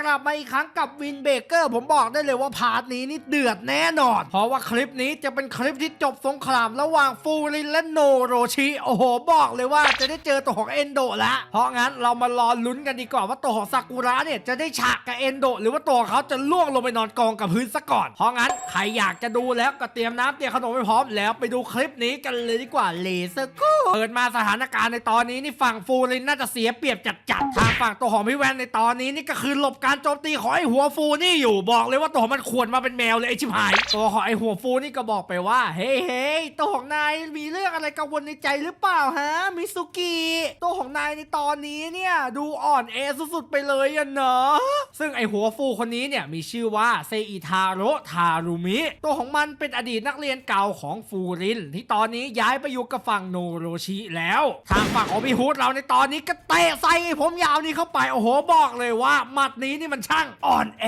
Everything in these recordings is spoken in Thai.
กลับมาอีกครั้งกับวินเบเกอร์ผมบอกได้เลยว่าพาร์ทนี้นี่เดือดแน่นอน เพราะว่าคลิปนี้จะเป็นคลิปที่จบสงครามระหว่างฟูรินและโนโรชิโอ้โหบอกเลยว่าจะได้เจอตัวของเอนโดล้วเพราะงั้นเรามารอลุ้นกันดีกว่าว่าตัวของซากุระเนี่ยจะได้ฉากกับเอนโดหรือว่าตัวเขาจะล่วงลงไปนอนกองกับพื้นซะก่อนเพราะงั้นใครอยากจะดูแล้วก็เตรียมน้ำเตรียมขนมไปพร้อมแล้วไปดูคลิปนี้กันเลยดีกว่าเลเซอร์กูเปิดมาสถานการณ์ในตอนนี้นี่ฝั่งฟูรินน่าจะเสียเปรียบจัดๆทางฝั่งตัวของพี่แวนในตอนนี้นี่ก็คือหลบการโจมตีของไอ้หัวฟูนี่อยู่บอกเลยว่าตัวของมันขวนมาเป็นแมวเลยไอ้ชิบหายตัวของไอ้หัวฟูนี่ก็บอกไปว่า เฮ้ยเฮ้ยตัวของนายมีเรื่องอะไรกังวลในใจหรือเปล่าฮะมิสุกิตัวของนายในตอนนี้เนี่ยดูอ่อนแอสุดๆไปเลยอะเนาะซึ่งไอ้หัวฟูคนนี้เนี่ยมีชื่อว่าเซอิทาโรทารุมิตัวของมันเป็นอดีตนักเรียนเก่าของฟูริน ที่ตอนนี้ย้ายไปอยู่กับฝั่งโนโรชิแล้ว ทางฝั่งของพี่ฮูดเราในตอนนี้ก็เตะใส่ไอผมยาวนี้เข้าไปโอ้โหบอกเลยว่ามัดนี้นี่มันช่างอ่อนแอ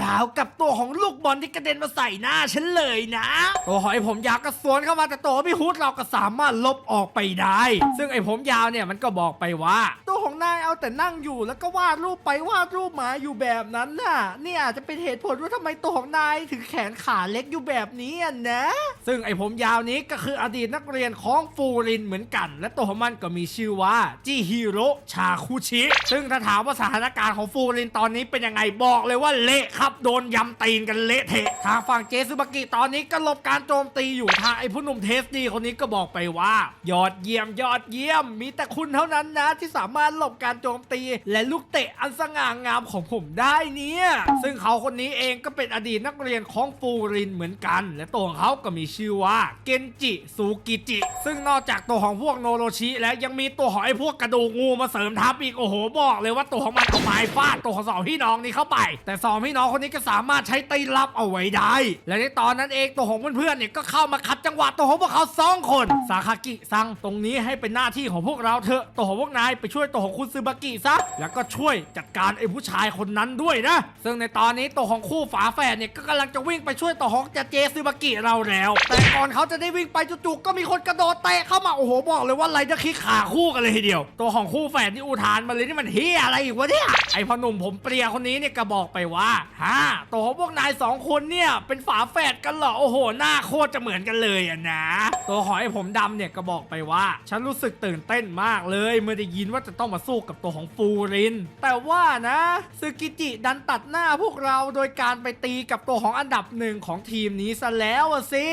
ราวกับตัวของลูกบอลที่กระเด็นมาใส่หน้าฉันเลยนะตัวของไอ้ผมยาวก็สวนเข้ามาแต่ตัวของพี่ฮูดเราก็สามารถลบออกไปได้ ซึ่งไอ้ผมยาวเนี่ยมันก็บอกไปว่า ตัวของนายเอาแต่นั่งอยู่แล้วก็วาดรูปไปวาดรูปมาอยู่แบบนั้นน่ะนี่อาจจะเป็นเหตุผลว่าทำไมตัวของนายถึงแขนขาเล็กอยู่แบบนี้อะนะ ซึ่งไอ้ผมยาวนี้ก็คืออดีตนักเรียนของฟูรินเหมือนกัน และตัวของมันก็มีชื่อว่าจิฮิโร่ชาคุชิ ซึ่งถ้าถามว่าสถานการณ์ของฟูรินตอนนี้เป็นยังไงบอกเลยว่าเละครับโดนยำตีนกันเละเทะทางฝั่งเจซึบากิตอนนี้ก็หลบการโจมตีอยู่ทางไอ้ผู้หนุ่มเทสดีคนนี้ก็บอกไปว่า ยอดเยี่ยมยอดเยี่ยม มีแต่คุณเท่านั้นนะที่สามารถหลบการโจมตี และลูกเตะอันสง่างามของผมได้เนี่ยซึ่งเขาคนนี้เองก็เป็นอดีตนักเรียนของฟูรินเหมือนกัน และตัวของเขาก็มีชื่อว่าเกนจิซูกิจิ ซึ่งนอกจากตัวของพวกโนโรชิแล้วยังมีตัวของไอ้พวกกระดูกงูมาเสริมทัพอีกโอ้โหบอกเลยว่าตัวของมันเอาไม้ฟาดตัวของสองพี่น้องนี้เข้าไป แต่สองพี่น้องคนนี้ก็สามารถใช้ตีรับเอาไว้ได้ และในตอนนั้นเองตัวของเพื่อนๆเนี่ยก็เข้ามาขัดจังหวะตัวของพวกเขาสองคนสาคากิซังตรงนี้ให้เป็นหน้าที่ของพวกเราเถอะตัวของพวกนายไปช่วยตัวของคุณซึบากิซะแล้วก็ช่วยจัดการไอ้ผู้ชายคนนั้นด้วยนะ ซึ่งในตอนนี้ตัวของคู่ฝาแฝดเนี่ยก็กำลังจะวิ่งไปช่วยตัวของเจเจซึบากิเราแล้ว แต่ก่อนเขาจะได้วิ่งไปจู่ๆก็มีคนกระโดดเตะเข้ามาโอ้โหบอกเลยว่าไรจะคิกขาคู่กันเลยทีเดียว ตัวของคู่แฝดนี่อุทานมาเลยนี่มันเฮียอะไรอีกวะเนี่ยไอพอหนุ่มผมเปรียคนนี้เนี่ยก็บอกไปว่าฮ่าตัวของพวกนายสองคนเนี่ยเป็นฝาแฝดกันเหรอโอ้โห หน้าโคตรจะเหมือนกันเลยอะนะ ตัวของไอ้ผมดำเนี่ยก็บอกไปว่า ฉันรู้สึกตื่นเต้นมากเลยเมื่อได้ยินว่าจะต้องมาสู้กับตัวของฟูริน แต่ว่านะซึกิจิดันตัดหน้าพวกเราโดยการไปตีกับตัวของอันดับหนึ่งของทีมนี้ซะแล้วอะสิ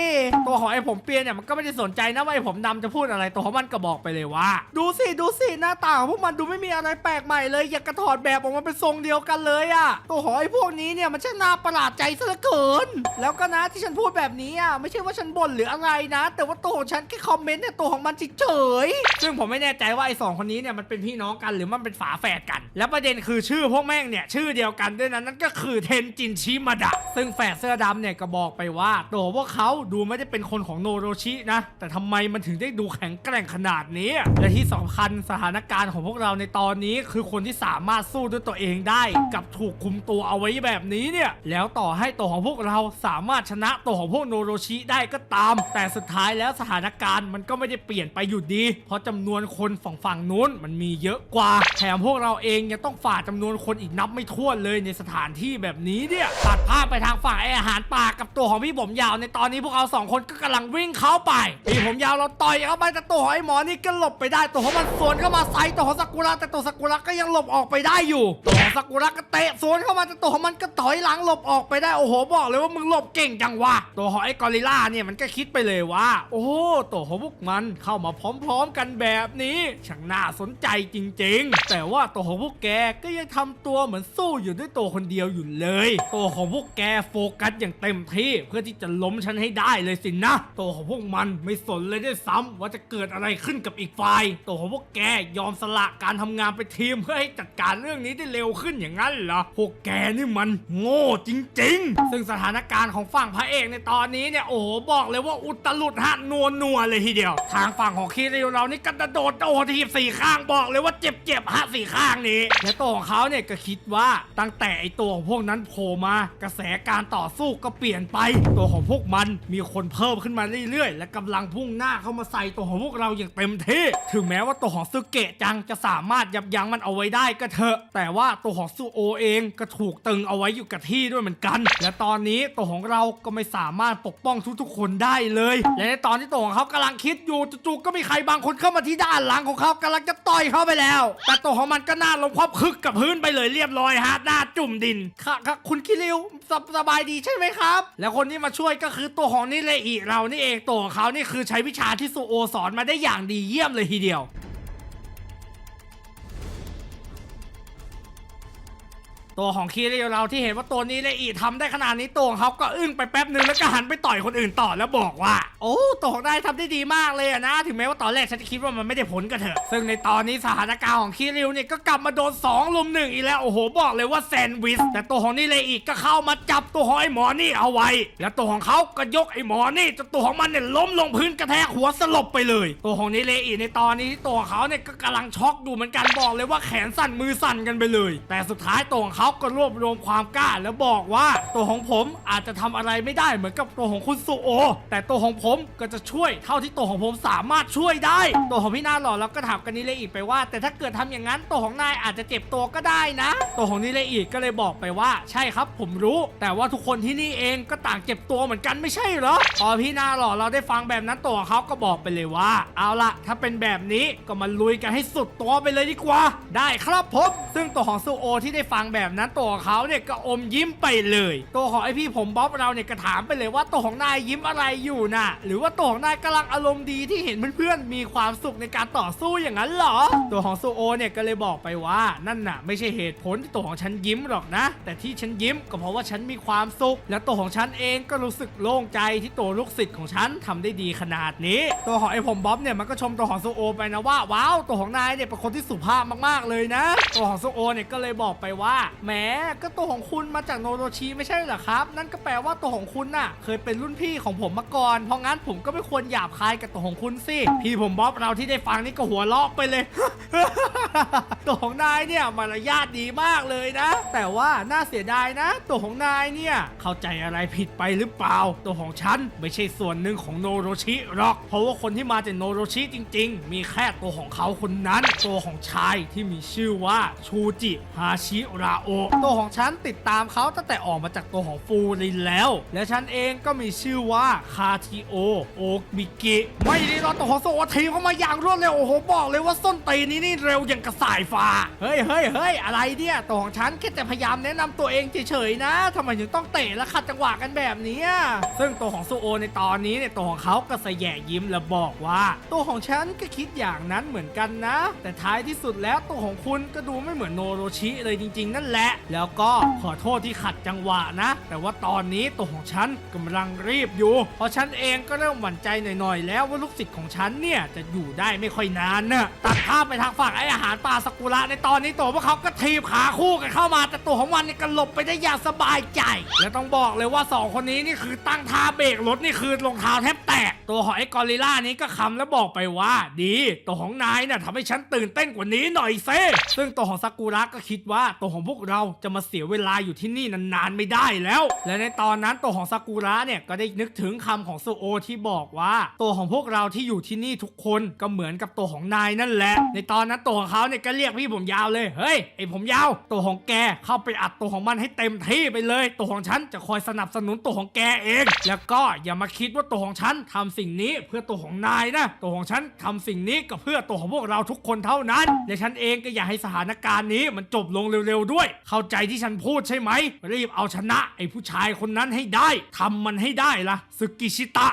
ตัวของไอ้ผมเปียเนี่ยมันก็ไม่ได้สนใจนะว่าไอ้ผมดำจะพูดอะไรตัวของมันก็บอกไปเลยว่า ดูสิดูสิหน้าตาของพวกมันดูไม่มีอะไรแปลกใหม่เลยอยากกระถอดแบบออกมาเป็นทรงเดียวกันเลยอะตัวของไอ้พวกนี้เนี่ยมันช่างน่าประหลาดใจซะเหลือเกิน แล้วก็นะที่ฉันพูดแบบนี้อะไม่ใช่ว่าฉันบ่นหรืออะไรนะ แต่ว่าตัวของฉันแค่คอมเมนต์เนี่ยตัวของมันเฉยๆซึ่งผมไม่แน่ใจว่าไอ้สองคนนี้เนี่ยมันเป็นพี่น้องกันหรือมันเป็นฝาแฝดกัน แล้วประเด็นคือชื่อพวกแม่งเนี่ยชื่อเดียวกันด้วยนะนั่นก็คือเทนจินชิมาดะซึ่งแฝดเสื้อดำเนี่ยก็บอกไปว่า ตัวพวกเขาดูไม่ได้เป็นคนของโนโรชินะ แต่ทำไมมันถึงได้ดูแข็งแกร่งขนาดนี้ และที่สำคัญสถานการณ์ของพวกเราในตอนนี้คือคนที่สามารถสู้ด้วยตัวเองได้กับถูกคุมตัวเอาไว้แบบนี้เนี่ย แล้วต่อให้ตัวของพวกเราสามารถชนะตัวของพวกโนโรชิได้ก็ตาม แต่สุดท้ายแล้วสถานการณ์มันก็ไม่ได้เปลี่ยนไปอยู่ดี เพราะจำนวนคนฝั่งฝั่งนู้นมันมีเยอะกว่า แถมพวกเราเองยังต้องฝ่าจำนวนคนอีกนับไม่ถ้วนเลยในสถานที่แบบนี้เนี่ยตัดภาพไปทางฝั่งไออาหารป่ากับตัวของพี่ผมยาว ในตอนนี้พวกเราสองคนก็กำลังวิ่งเข้าไปพี่ผมยาวเราต่อยเข้าไปแต่ตัวของไอ้หมอนี่ก็หลบไปได้ตัวของมันสวนเข้ามาใส่ตัวของซากุระแต่ตัวซากุระก็ยังหลบออกไปได้อยู่ตัวของซากุระก็เตะสวนเข้ามาแต่ตัวของมันก็ถอยหลังหลบออกไปได้โอ้โหบอกเลยว่ามึงหลบเก่งจังวะตัวของไอ้กอริลล่าเนี่ยมันก็คิดไปเลยว่า โอ้ตัวของพวกมันเข้ามาพร้อม ๆ กันแบบนี้ช่างน่าสนใจจริง ๆ แต่ว่าตัวของพวกแกก็ยังทำตัวเหมือนสู้อยู่ด้วยตัวคนเดียวอยู่เลย ตัวของพวกแกโฟกัสอย่างเต็มที่เพื่อที่จะล้มฉันให้ได้เลยสินะตัวของพวกมันไม่สนเลยด้วยซ้ำว่าจะเกิดอะไรขึ้นกับอีกฝ่ายตัวของพวกแกยอมสละการทำงานไปทีมเพื่อให้จัดการเรื่องนี้ได้เร็วขึ้นอย่างนั้นเหรอพวกแกนี่มันโง่จริง ๆ ซึ่งสถานการณ์ของฝั่งพระเอกในตอนนี้เนี่ยโอ้โหบอกเลยว่าอุตลุดหัดนัวนัวเลยทีเดียว ทางฝั่งของคีริวเรานี่กระโดดโดดทีบสี่ข้างบอกเลยว่าเจ็บเจ็บๆฮะสี่ข้างนี้และตัวของเขาเนี่ยก็คิดว่าตั้งแต่ไอตัวของพวกนั้นโผล่มากระแสการต่อสู้ก็เปลี่ยนไป ตัวของพวกมันมีคนเพิ่มขึ้นมาเรื่อยๆ และกำลังพุ่งหน้าเข้ามาใส่ตัวของพวกเราอย่างเต็มที่ ถึงแม้ว่าตัวของซึเกะจังจะสามารถยับยั้งมันเอาไว้ได้ก็เถอะ แต่ว่าตัวของซูโอเองก็ถูกตึงเอาไว้อยู่กับที่ด้วยเหมือนกัน และตอนนี้ตัวของเราก็ไม่สามารถปกป้องทุกๆ คนได้เลย และในตอนที่ตัวของเขากำลังคิดอยู่จู่ๆก็มีใครบางคนเข้ามาที่ด้านหลังของเขากำลังจะต่อยเข้าไปแล้ว แต่ตัวของมันก็หน้าลงควบคึกกับพื้นไปเลยเรียบร้อยฮะหน้าจุ่มดินค่ะค่ะคุณคิริวสบสบายดีใช่ไหมครับ แล้วคนที่มาช่วยก็คือตัวของนิเลยอิเรานี่เองตัวของเขานี่คือใช้วิชาที่ซูโอสอนมาได้อย่างดีเยี่ยมเลยทีเดียว ตัวของคีริเราที่เห็นว่าตัวนี้เลยอีทำได้ขนาดนี้ตัวของเขาก็อึ้งไปแป๊บหนึ่งแล้วก็หันไปต่อยคนอื่นต่อแล้วบอกว่า โอ้ตัวของได้ทำได้ดีมากเลยนะ ถึงแม้ว่าตอนแรกฉันจะคิดว่ามันไม่ได้ผลก็เถอะ ซึ่งในตอนนี้สถานการณ์ของคีริวเนี่ยก็กลับมาโดน2ลุมหนึ่งอีกแล้วโอ้โหบอกเลยว่าแซนด์วิชแต่ตัวของนี่เลยอีกก็เข้ามาจับตัวของไอ้หมอนี่เอาไว้ แล้วตัวของเขาก็ยกไอ้หมอนี่จนตัวของมันเนี่ยล้มลงพื้นกระแทกหัวสลบไปเลย ตัวของนี่เลยอีในตอนนี้ตัวของเขาเนี่ยก็กำลังช็อกอยู่เหมือนกันบอกเลยว่าแขนสั่นมือสั่นกันไปเลย แต่สุดท้ายตัวของเขาก็รวบรวมความกล้า แล้วบอกว่าตัวของผมอาจจะทำอะไรไม่ได้เหมือนกับตัวของคุณสุโอ แต่ตัวของผมก็จะช่วยเท่าที่ตัวของผมสามารถช่วยได้ ตัวของพี่นาหล่อแล้วก็ถามกันนิเลอีกไปว่า แต่ถ้าเกิดทำอย่างนั้นตัวของนายอาจจะเจ็บตัวก็ได้นะ ตัวของนิเลอีกก็เลยบอกไปว่า ใช่ครับ ผมรู้ แต่ว่าทุกคนที่นี่เองก็ต่างเจ็บตัวเหมือนกันไม่ใช่เหรอพอพี่นาหล่อเราได้ฟังแบบนั้นตัวของเขาก็บอกไปเลยว่า เอาละถ้าเป็นแบบนี้ก็มาลุยกันให้สุดตัวไปเลยดีกว่า ได้ครับผมซึ่งตัวของซูโอที่ได้ฟังแบบนั้นตัวของเขาเนี่ยก็อมยิ้มไปเลย ตัวของไอพี่ผมบ๊อบเราเนี่ยก็ถามไปเลยว่าตัวของนายยิ้มอะไรอยู่น่ะ หรือว่าตัวของนายกำลังอารมณ์ดีที่เห็นเพื่อนๆมีความสุขในการต่อสู้อย่างนั้นหรอ ตัวของซูโอเนี่ยก็เลยบอกไปว่านั่นน่ะ ไม่ใช่เหตุผลที่ตัวของฉันยิ้มหรอกนะ แต่ที่ฉันยิ้มก็เพราะว่าฉันมีความสุข และตัวของฉันเองก็รู้สึกโล่งใจที่ตัวลูกศิษย์ของฉันทำได้ดีขนาดนี้ ตัวของไอผมบ๊อบเนี่ยมันก็ชมตัวของซูโอไปนะว่าว้าวตัวของนายเนี่ยเป็นคนที่สุภาพมากๆเลยนะ ตัวของซูโอเนี่ยก็เลยบอกไปว่าแหมก็ตัวของคุณมาจากโนโรชิไม่ใช่เหรอครับ นั่นก็แปลว่าตัวของคุณน่ะ เคยเป็นรุ่นพี่ของผมมาก่อน เพราะงั้นผมก็ไม่ควรหยาบคายกับตัวของคุณสิ พี่ผมบ๊อบเราที่ได้ฟังนี่ก็หัวเราะไปเลย ตัวของนายเนี่ยมารยาทดีมากเลยนะ แต่ว่าน่าเสียดายนะ ตัวของนายเนี่ยเข้าใจอะไรผิดไปหรือเปล่า ตัวของฉันไม่ใช่ส่วนหนึ่งของโนโรชิหรอก เพราะว่าคนที่มาจากโนโรชิจริง ๆ มีแค่ตัวของเขาคนนั้น ตัวของชายที่มีชื่อว่าชูจิฮาชิราโอะตัวของฉันติดตามเขาตั้งแต่ออกมาจากตัวของฟูรินแล้ว และฉันเองก็มีชื่อว่าคาทิโอโอบิกิไม่ได้รอตัวของโซโอทีเข้ามาอย่างรวดเร็วโอ้โหบอกเลยว่าส้นตีนนี้นี่เร็วอย่างกระสายฟ้าเฮ้ยเฮ้ยเฮ้ยอะไรเนี่ยตัวของฉันแค่จะพยายามแนะนำตัวเองเฉยๆนะทำไมถึงต้องเตะและขัดจังหวะกันแบบนี้ซึ่งตัวของโซูโอในตอนนี้เนี่ยตัวของเขาก็สะแยยิ้มและบอกว่า ตัวของฉันก็คิดอย่างนั้นเหมือนกันนะ แต่ท้ายที่สุดแล้วตัวของคุณก็ดูไม่เหมือนโนโรชิเลยจริง ๆ นั่นแหละแล้วก็ขอโทษที่ขัดจังหวะนะ แต่ว่าตอนนี้ตัวของฉันกำลังรีบอยู่ เพราะฉันเองก็เริ่มหวั่นใจหน่อยๆ แล้วว่าลูกศิษย์ของฉันเนี่ยจะอยู่ได้ไม่ค่อยนานนะตัดภาพไปทางฝั่งไออาหารป่าสกุระในตอนนี้ตัวพวกเขาก็ทีบขาคู่กันเข้ามาแต่ตัวของมันเนี่ยก็หลบไปได้อย่างสบายใจ และต้องบอกเลยว่าสองคนนี้นี่คือตั้งท่าเบรกรถนี่คือรองเท้าแทบแตก ตัวของไอ้กอริลล่านี้ก็คำแล้วบอกไปว่า ดีตัวของนายน่ะทำให้ฉันตื่นเต้นกว่านี้หน่อยเซ่ซึ่งตัวของซากุระก็คิดว่าตัวของพวกเราจะมาเสียเวลาอยู่ที่นี่นานๆไม่ได้แล้ว และในตอนนั้นตัวของซากุระเนี่ยก็ได้นึกถึงคำของซูโอที่บอกว่า ตัวของพวกเราที่อยู่ที่นี่ทุกคนก็เหมือนกับตัวของนายนั่นแหละ ในตอนนั้นตัวของเขาเนี่ยก็เรียกพี่ผมยาวเลยเฮ้ยไอผมยาวตัวของแกเข้าไปอัดตัวของมันให้เต็มที่ไปเลย ตัวของฉันจะคอยสนับสนุนตัวของแกเอง แล้วก็อย่ามาคิดว่าตัวของฉันทำสิ่งนี้เพื่อตัวของนายนะตัวของฉันทำสิ่งนี้ก็เพื่อตัวของพวกเราทุกคนเท่านั้นและฉันเองก็อยากให้สถานการณ์นี้มันจบลงเร็วๆด้วยเข้าใจที่ฉันพูดใช่ไหม รีบเอาชนะไอ้ผู้ชายคนนั้นให้ได้ทำมันให้ได้ละสึกิชิตะ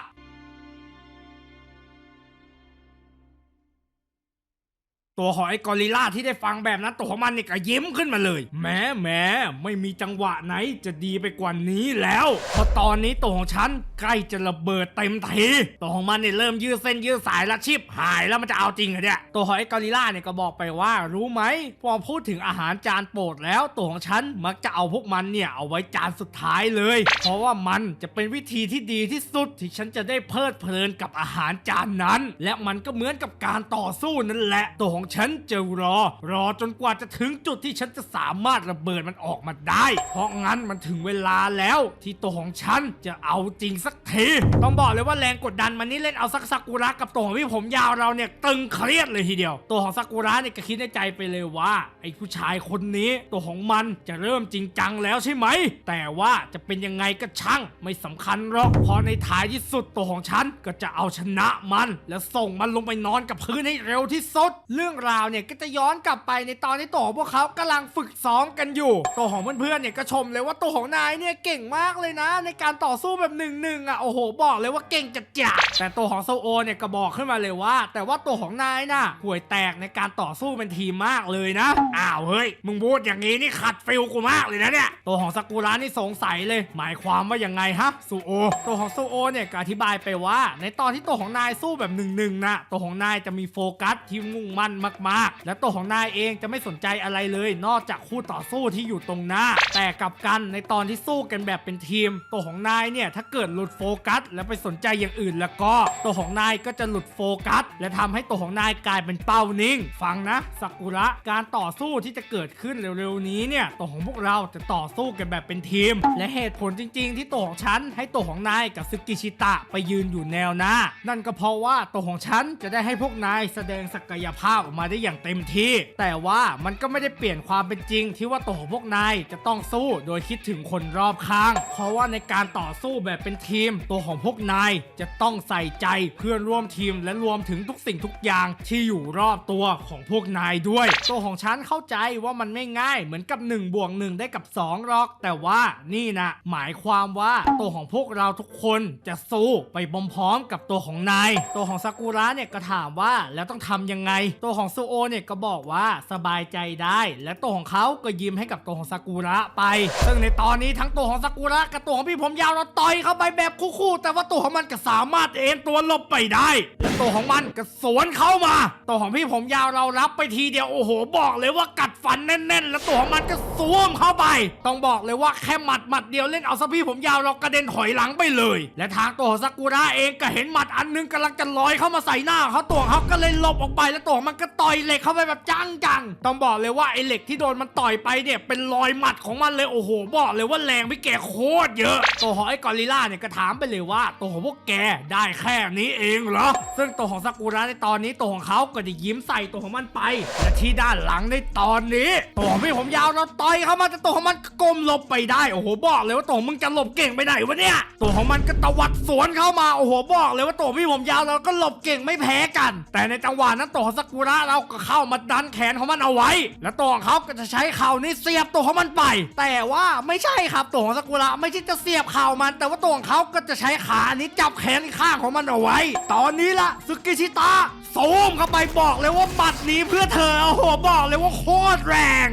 ตัวของไอ้กอริล่าที่ได้ฟังแบบนั้นตัวของมันเนี่ยก็ยิ้มขึ้นมาเลย แม้แม้ไม่มีจังหวะไหนจะดีไปกว่านี้แล้วเพราะตอนนี้ตัวของฉันใกล้จะระเบิดเต็มทีตัวของมันเนี่ยเริ่มยืดเส้นยืดสายและชีพหายแล้วมันจะเอาจริงเหรอเนี่ยตัวของไอ้กอริลล่าเนี่ยก็บอกไปว่า รู้ไหมพอพูดถึงอาหารจานโปรดแล้วตัวของฉันมักจะเอาพวกมันเนี่ยเอาไว้จานสุดท้ายเลย เพราะว่ามันจะเป็นวิธีที่ดีที่สุดที่ฉันจะได้เพลิดเพลินกับอาหารจานนั้น และมันก็เหมือนกับการต่อสู้นั่นแหละตัวของฉันจะรอ รอจนกว่าจะถึงจุดที่ฉันจะสามารถระเบิดมันออกมาได้ เพราะงั้นมันถึงเวลาแล้ว ที่ตัวของฉันจะเอาจริงสักที ต้องบอกเลยว่าแรงกดดันมันนี่เล่นเอาซักซากุระกับตัวของพี่ผมยาวเราเนี่ยตึงเครียดเลยทีเดียว ตัวของซากุระเนี่ยก็คิดในใจไปเลยว่า ไอ้ผู้ชายคนนี้ตัวของมันจะเริ่มจริงจังแล้วใช่ไหม แต่ว่าจะเป็นยังไงก็ช่างไม่สำคัญหรอกเพอในท้ายที่สุดตัวของฉันก็จะเอาชนะมัน แล้วส่งมันลงไปนอนกับพื้นให้เร็วที่สุด เรื่องราวเนี่ยก็จะย้อนกลับไปในตอนที่ตัวของพวกเขากำลังฝึกซ้อมกันอยู่ ตัวของเพื่อนๆเนี่ยก็ชมเลยว่าตัวของนายเนี่ยเก่งมากเลยนะ ในการต่อสู้แบบหนึ่งหนึ่งอะโอ้โหบอกเลยว่าเก่งจัดจ้ะแต่ตัวของโซโอเนี่ยก็บอกขึ้นมาเลยว่า แต่ว่าตัวของนายน่ะห่วยแตกในการต่อสู้เป็นทีมมากเลยนะอ้าวเฮ้ยมึงพูดอย่างนี้นี่ขัดฟิลกูมากเลยนะเนี่ยตัวของซากุระนี่สงสัยเลย หมายความว่ายังไงฮะซูโอตัวของซูโอเนี่ยก็อธิบายไปว่า ในตอนที่ตัวของนายสู้แบบหนึ่งหนึ่งนะตัวของนายจะมีโฟกัสที่มุ่งมั่นมากๆ และตัวของนายเองจะไม่สนใจอะไรเลย นอกจากคู่ต่อสู้ที่อยู่ตรงหน้า แต่กลับกันในตอนที่สู้กันแบบเป็นทีม ตัวของนายเนี่ยถ้าเกิดหลุดโฟกัส แล้วไปสนใจอย่างอื่นแล้วก็ ตัวของนายก็จะหลุดโฟกัส และทำให้ตัวของนายกลายเป็นเป้านิ่ง ฟังนะซากุระการต่อสู้ที่จะเกิดขึ้นเร็วๆนี้เนี่ยตัวของพวกเราจะต่อสู้กันแบบเป็นทีม และเหตุผลจริง ๆ ที่ตัวของฉันให้ตัวของนายกับซึกิชิตะไปยืนอยู่แนวหน้า นั่นก็เพราะว่าตัวของฉันจะได้ให้พวกนายแสดงศักยภาพออกมาได้อย่างเต็มที่ แต่ว่ามันก็ไม่ได้เปลี่ยนความเป็นจริง ที่ว่าตัวของพวกนายจะต้องสู้โดยคิดถึงคนรอบข้าง เพราะว่าในการต่อสู้แบบเป็นทีม ตัวของพวกนายจะต้องใส่ใจเพื่อนร่วมทีมและรวมถึงทุกสิ่งทุกอย่างที่อยู่รอบตัวของพวกนายด้วย ตัวของฉันเข้าใจว่ามันไม่ง่ายเหมือนกับ1บวก1ได้กับ2หรอก แต่ว่านี่นะหมายความว่าตัวของพวกเราทุกคนจะสู้ไปพร้อมๆกับตัวของนาย ตัวของซากุระเนี่ยก็ถามว่าแล้วต้องทำยังไง ตัวของซูโอเนี่ยก็บอกว่าสบายใจได้ และตัวของเขาก็ยิ้มให้กับตัวของซากุระไป ซึ่งในตอนนี้ทั้งตัวของซากุระกับตัวของพี่ผมยาวเราต่อยเข้าไปแบบคู่ๆแต่ว่าตัวของมันก็สามารถเอ็นตัวหลบไปได้ และตัวของมันก็สวนเข้ามา ตัวของพี่ผมยาวเรารับไปทีเดียวโอ้โห บอกเลยว่ากัดฟันแน่น ๆ แล้วตัวของมันก็สวมเข้าไป ต้องบอกเลยว่าแค่หมัดหมัดเดียวเล่นเอาซะพี่ผมยาวเรากระเด็นถอยหลังไปเลย และทางตัวของซากุระเองก็เห็นหมัดอันนึงกำลังจะลอยเข้ามาใส่หน้าเขาตัวเขาก็เลยหลบออกไปแล้วตัวของมันก็ต่อยเหล็กเข้าไปแบบจังจังๆต้องบอกเลยว่าไอ้เหล็กที่โดนมันต่อยไปเนี่ยเป็นรอยหมัดของมันเลยโอ้โหบอกเลยว่าแรงพี่แกโคตรเยอะตัวของไอ้กอริลล่าเนี่ยก็ถามไปเลยว่าตัวของพวกแกได้แค่นี้เองเหรอซึ่งตัวของซากุระในตอนนี้ตัวของเขาก็จะยิ้มใส่ตัวของมันไปและที่ด้านหลังในตอนนี้ตัวของพี่ผมยาวเราต่อยเข้ามาแต่ตัวของมันก้มหลบไปได้โอ้โหบอกเลยว่าตัวมึงจะหลบเก่งไปไหนวะเนี่ยตัวของมันก็ตวัดสวนเข้ามาโอ้โหบอกเลยว่าตัวพี่ผมยาวเราก็หลบเก่งไม่แพ้กัน แต่ในจังหวะนั้นตัวของซากุระเราก็เข้ามาดันแขนของมันเอาไว้ แล้วตัวของเขาก็จะใช้เข่านี้เสียบตัวของมันไป แต่ว่าไม่ใช่ครับตัวของซากุระไม่ใช่จะเสียบเข่ามัน แต่ว่าตัวของเขาก็จะใช้ขานี้จับแขนข้างของมันเอาไว้ ตอนนี้ละซึกิชิตะซูมเข้าไปบอกเลยว่าบัตรนี้เพื่อเธอโอ้โหบอกเลยว่าโคตรแรง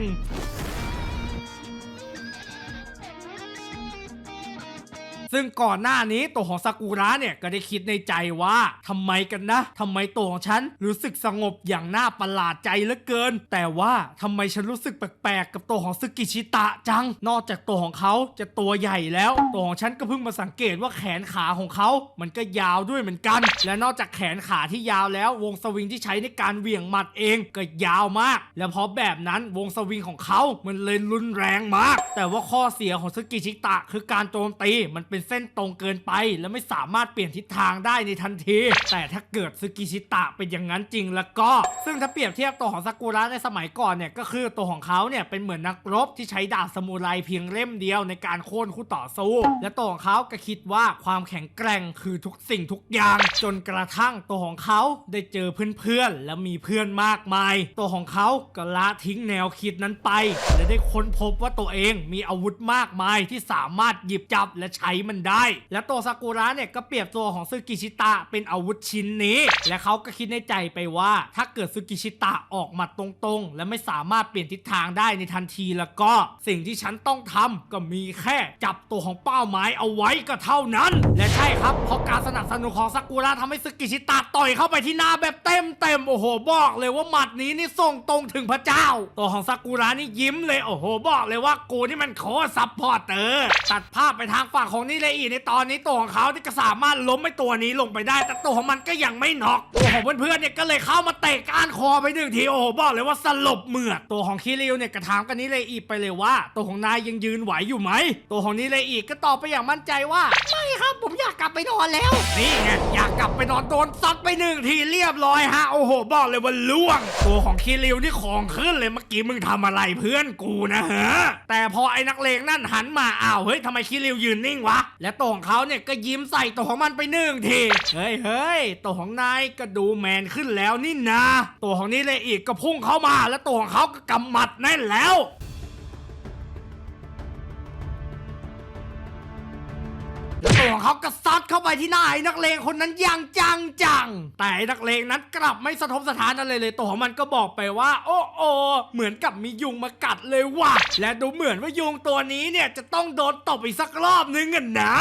ซึ่งก่อนหน้านี้ตัวของซากุระเนี่ยก็ได้คิดในใจว่าทำไมกันนะทำไมตัวของฉันรู้สึกสงบอย่างน่าประหลาดใจเหลือเกิน แต่ว่าทำไมฉันรู้สึกแปลกๆกับตัวของซึกิชิตะจัง นอกจากตัวของเขาจะตัวใหญ่แล้ว ตัวของฉันก็เพิ่งมาสังเกตว่าแขนขาของเขา มันก็ยาวด้วยเหมือนกัน และนอกจากแขนขาที่ยาวแล้ว วงสวิงที่ใช้ในการเหวี่ยงหมัดเองก็ยาวมาก และเพราะแบบนั้นวงสวิงของเขามันเลยรุนแรงมาก แต่ว่าข้อเสียของซึกิชิตะคือการโจมตีมันเป็นเส้นตรงเกินไป และไม่สามารถเปลี่ยนทิศทางได้ในทันที แต่ถ้าเกิดซึกิชิตะเป็นอย่างนั้นจริงแล้วก็ ซึ่งถ้าเปรียบเทียบตัวของซากุระในสมัยก่อนเนี่ยก็คือตัวของเขาเนี่ยเป็นเหมือนนักรบที่ใช้ดาบสมุไรเพียงเล่มเดียวในการโค่นคู่ต่อสู้และตัวของเขาก็คิดว่าความแข็งแกร่งคือทุกสิ่งทุกอย่างจนกระทั่งตัวของเขาได้เจอเพื่อนๆและมีเพื่อนมากมาย ตัวของเขาก็ละทิ้งแนวคิดนั้นไป และได้ค้นพบว่าตัวเองมีอาวุธมากมายที่สามารถหยิบจับและใช้มันได้ และตัวซากุระเนี่ยก็เปรียบตัวของซึกิชิตะเป็นอาวุธชิ้นนี้ และเขาก็คิดในใจไปว่า ถ้าเกิดซึกิชิตะออกมาตรงๆ และไม่สามารถเปลี่ยนทิศทางได้ในทันทีแล้วก็ สิ่งที่ฉันต้องทำก็มีแค่จับตัวของเป้าหมายเอาไว้ก็เท่านั้น และใช่ครับเพราะการสนับสนุนของซากุระทำให้ซึกิชิตะต่อยเข้าไปที่หน้าแบบเต็มเต็มๆโอ้โหบอกเลยว่าหมัดนี้นี่ส่งตรงถึงพระเจ้า ตัวของซากุระนี่ยิ้มเลยโอ้โหบอกเลยว่ากูนี่มันโคซัพพอร์ตเตอร์ตัดภาพไปทางฝั่งของนี่เลอีในตอนนี้ตัวของเขาที่ก็สามารถล้มไอ้ตัวนี้ลงไปได้ แต่ตัวของมันก็ยังไม่น็อกตัวของเพื่อนๆเนี่ยก็เลยเข้ามาเตะก้านคอไปหนึ่งทีโอ้โหบอกเลยว่าสลบเหมือดตัวของคิริวเนี่ยกระถามกันนี้เลยอีไปเลยว่า ตัวของนายยังยืนไหวอยู่ไหมตัวของนี้เลยอีก็ตอบไปอย่างมั่นใจว่าไม่ครับผมอยากกลับไปนอนแล้วนี่ไงอยากกลับไปนอนโดนซัดไปหนึ่งทีเรียบร้อยฮะโอ้โหบอกเลยว่าล่วง ตัวของคิริวนี่ของขึ้นเลยเมื่อกี้มึงทำอะไรเพื่อนกูนะฮะแต่พอไอ้นักเลงนั่นหันมาอ้าวเฮ้ยทำไมคิริวยืนนิ่งวะและตัวของเขาเนี่ยก็ยิ้มใส่ตัวของมันไปหนึ่งทีเฮ้ยเฮ้ยตัวของนายก็ดูแมนขึ้นแล้วนี่นะตัวของนี้เลยอีกก็พุ่งเข้ามา และตัวของเขาก็กำหมัดแน่นแล้วแล้ว ตัวของเขาก็ซัดเข้าไปที่หน้าไอ้นักเลงคนนั้นอย่างจังจังแต่ไอ้นักเลงนั้นกลับไม่สะทกสถานอะไรเลยตัวของมันก็บอกไปว่า โอ้โอเหมือนกับมียุงมากัดเลยว่ะและดูเหมือนว่ายุงตัวนี้เนี่ยจะต้องโดนตบอีกสักรอบนึงกันนะ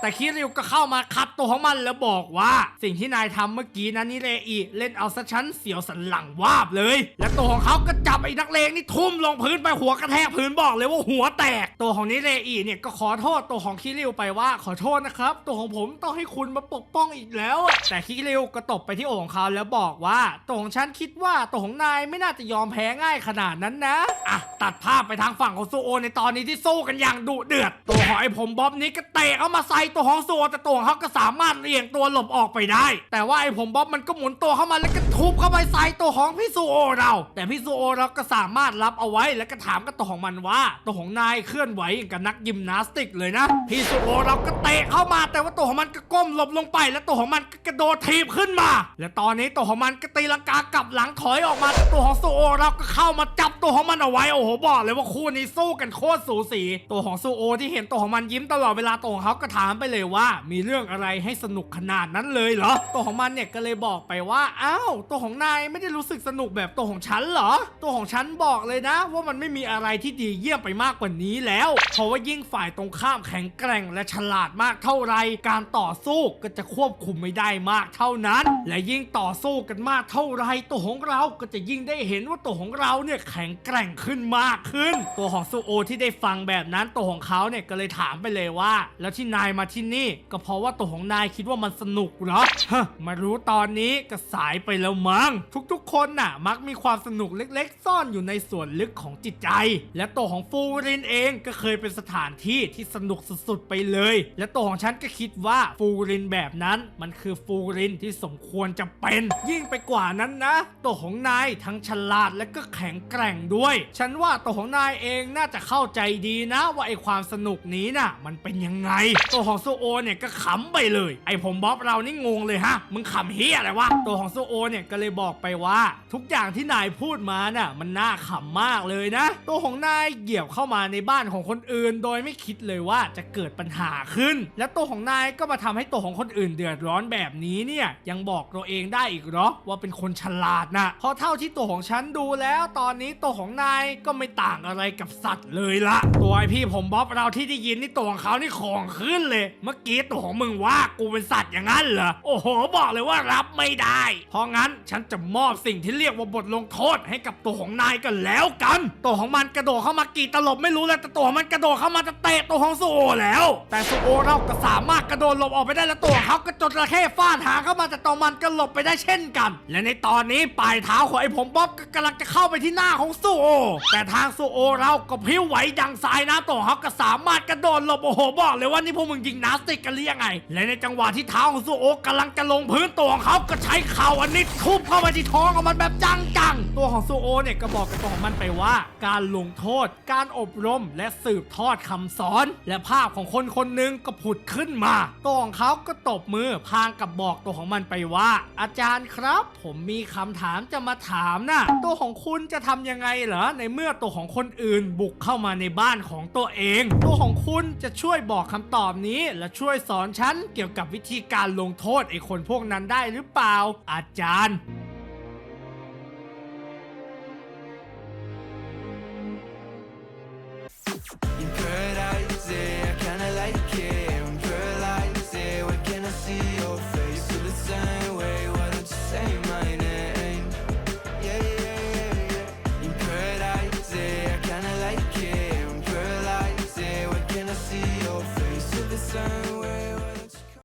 แต่คิริวก็เข้ามาคัดตัวของมันแล้วบอกว่า สิ่งที่นายทำเมื่อกี้นั้นนี่เลอีเล่นเอาซะชั้นเสียวสันหลังวาบเลย และตัวของเขาก็จับไอ้นักเลงนี่ทุ่มลงพื้นไปหัวกระแทกพื้นบอกเลยว่าหัวแตก ตัวของนิเลอีเนี่ยก็ขอโทษตัวของคิริวไปว่าขอโทษนะครับ ตัวของผมต้องให้คุณมาปกป้องอีกแล้ว แต่คิริวก็ตบไปที่โอ่งของเขาแล้วบอกว่า ตัวของฉันคิดว่าตัวของนายไม่น่าจะยอมแพ้ง่ายขนาดนั้นนะ อะตัดภาพไปทางฝั่งของซูโอในตอนนี้ที่สู้กันอย่างดุเดือด ตัวของไอ้ผมบ๊อบนี้ก็เตะเข้ามาใส่ตัวของซูโอแต่ตัวของเขาก็สามารถเลี่ยงตัวหลบออกไปได้ แต่ว่าไอ้ผมบ๊อบมันก็หมุนตัวเข้ามาแล้วก็ทุบเข้าไปใส่ตัวของพี่ซูโอเรา แต่พี่ซูโอเราก็สามารถรับเอาไว้แล้วก็ถามกับตัวของมันว่า ตัวของนายเคลื่อนไหวอย่างกับนักยิมนาสติกเลยนะ พี่ซูโอเราก็เตะเข้ามาแต่ว่าตัวของมันก็ก้มหลบลงไป แล้วตัวของมันก็กระโดดทีบขึ้นมา และตอนนี้ตัวของมันก็ตีลังกากลับหลังถอยออกมาแต่ตัวของซูโอเราก็เข้ามาจับตัวของมันเอาไว้โอ้โหบอกเลยว่าคู่นี้สู้กันโคตรสูสี ตัวของซูโอที่เห็นตัวของมันยิ้มตลอดเวลาตัวของเขาก็ถามไปเลยว่า มีเรื่องอะไรให้สนุกขนาดนั้นเลยเหรอตัวของมันเนี่ยก็เลยบอกไปว่าอ้าวตัวของนายไม่ได้รู้สึกสนุกแบบตัวของฉันเหรอ ตัวของฉันบอกเลยนะ ว่ามันไม่มีอะไรที่ดีเยี่ยมไปมากกว่านี้แล้ว เพราะว่ายิ่งฝ่ายตรงข้ามแข็งแกร่งและฉลาดมากเท่าไรการต่อสู้ก็จะควบคุมไม่ได้มากเท่านั้น และยิ่งต่อสู้กันมากเท่าไรตัวของเราก็จะยิ่งได้เห็นว่าตัวของเราเนี่ยแข็งแกร่งขึ้นมากขึ้น ตัวของซูโอที่ได้ฟังแบบนั้นตัวของเขาเนี่ยก็เลยถามไปเลยว่า แล้วที่นายมาที่นี่ ก็เพราะว่าตัวของนายคิดว่ามันสนุกเหรอฮะมารู้ตอนนี้ก็สายไปแล้วมั้งทุกๆ คนน่ะ มักมีความสนุกเล็กๆ ซ่อนอยู่ในส่วนลึกของจิตใจ และตัวของฟูรินเองก็เคยเป็นสถานที่ที่สนุกสุดๆไปเลย และตัวของฉันก็คิดว่าฟูรินแบบนั้น มันคือฟูรินที่สมควรจะเป็น ยิ่งไปกว่านั้นนะ ตัวของนายทั้งฉลาดและก็แข็งแกร่งด้วยฉันว่าตัวของนายเองน่าจะเข้าใจดีนะว่าไอความสนุกนี้น่ะ มันเป็นยังไง ตัวของโซโอเนี่ยก็ขำไปเลย ไอผมบ๊อบเรานี่งงเลยฮะมึงขำเฮียอะไรวะตัวของโซโอเนี่ยก็เลยบอกไปว่า ทุกอย่างที่นายพูดมาน่ะ มันน่าขำมากเลยนะ ตัวของนายเหยียบเข้ามาในบ้านของคนอื่น โดยไม่คิดเลยว่าจะเกิดปัญหาขึ้น และตัวของนายก็มาทำให้ตัวของคนอื่นเดือดร้อนแบบนี้เนี่ยยังบอกตัวเองได้อีกเหรอว่าเป็นคนฉลาดนะพราะเท่าที่ตัวของฉันดูแล้ว ตอนนี้ตัวของนายก็ไม่ต่างอะไรกับสัตว์เลยละตัวไอพี่ผมบ๊อบเราที่ได้ยินนี่ตัวของเขานี่ของขึ้นเลย เมื่อกี้ตัวของมึงว่ากูเป็นสัตว์อย่างนั้นเหรอโอ้โหบอกเลยว่ารับไม่ได้เพราะงั้นฉันจะมอบสิ่งที่เรียกว่าบทลงโทษให้กับตัวของนายกันแล้วกัน ตัวของมันกระโดดเข้ามากี่ตลบไม่รู้เลยแต่ตัวของมันกระโดดเข้ามาจะเตะตัวของซูโอแล้ว แต่ซูโอเราก็สามารถกระโดดหลบออกไปได้แล้วตัวเขาก็จดระเข้ฟาดหางเข้ามาแต่ตัวมันก็หลบไปได้เช่นกัน และในตอนนี้ปลายเท้าของไอ้ผมบ๊อบก็กำลังจะเข้าไปที่หน้าของซูโอแต่ทางโซโอเราก็พริ้วไหวดังสายนะตัวขอเขาก็สามารถกระโดดหลบโอ้โหบอกเลยว่านี่พวกมึงยิงนาสติกกันหรือยังไง และในจังหวะที่เท้าของโซโอกำลังจะลงพื้นตัวของเขาก็ใช้เข่าอันนี้ทุบเข้าไปที่ท้องของมันแบบจังๆตัวของโซโอเนี่ยก็บอกกับตัวของมันไปว่า การลงโทษ การอบรมและสืบทอดคำสอน และภาพของคนคนหนึ่งก็ผุดขึ้นมาตัวของเขาก็ตบมือพางกับบอกตัวของมันไปว่า อาจารย์ครับ ผมมีคำถามจะมาถามนะตัวของคุณจะทำยังไงเหรอในเมื่อตัวของคนอื่นบุกเข้ามาในบ้านของตัวเอง ตัวของคุณจะช่วยบอกคำตอบนี้ และช่วยสอนฉันเกี่ยวกับวิธีการลงโทษไอ้คนพวกนั้นได้หรือเปล่า อาจารย์